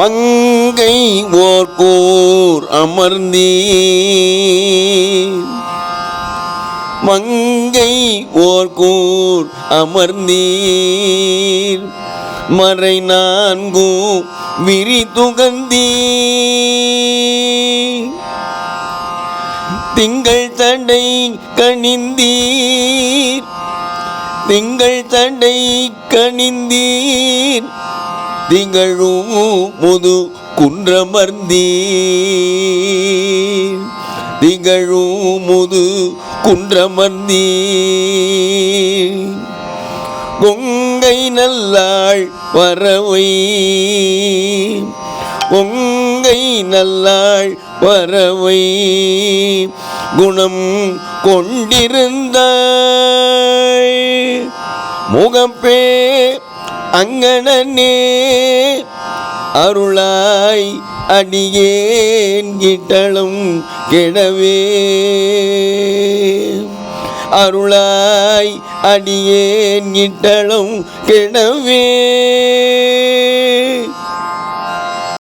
மங்கை ஓர்கூர் அமர்ந்தீ மங்கை ஓர்கூர் அமர்ந்தீர். மறை நான்கு விரி துகந்தீ திங்கள் தடை கணிந்தீர். திங்கள் தண்டை கணிந்தீர். திகழும் முது குன்றமர்ந்தீர். திகழும் முது குன்றமர்ந்தீர். கொங்கை நல்லாள் வரவை. கொங்கை நல்லாள் வரவை. குணம் கொண்டிருந்தாய் முகப்பே அங்கனே அருளாய் அடியேன் கிட்டளும் கிடவே. அருளாய் அடியேன் கிட்டளும் கிடவே.